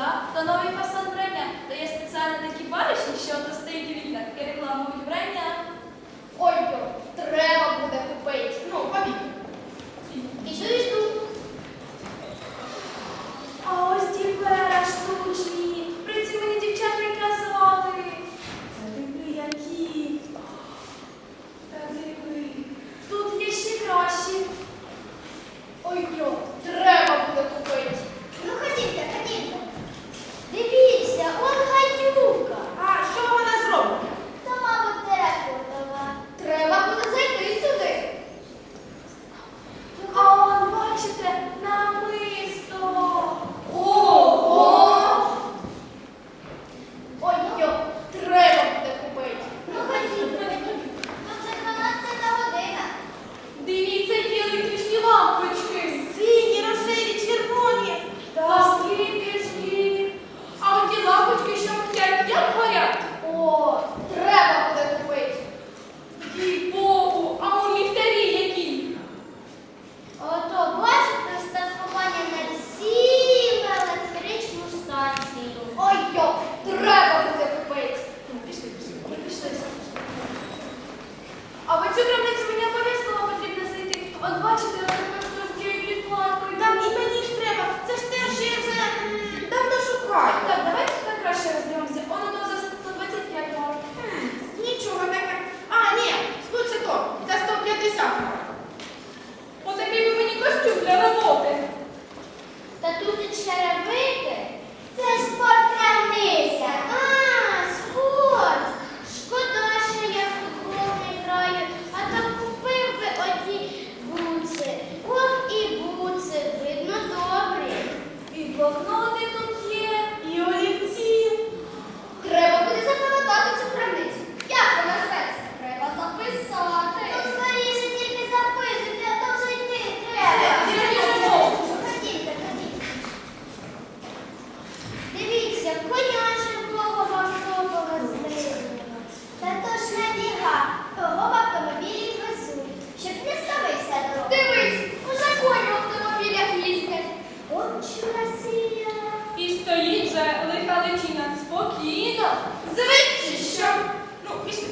Буда та Спокійно, звичайно. Ну, після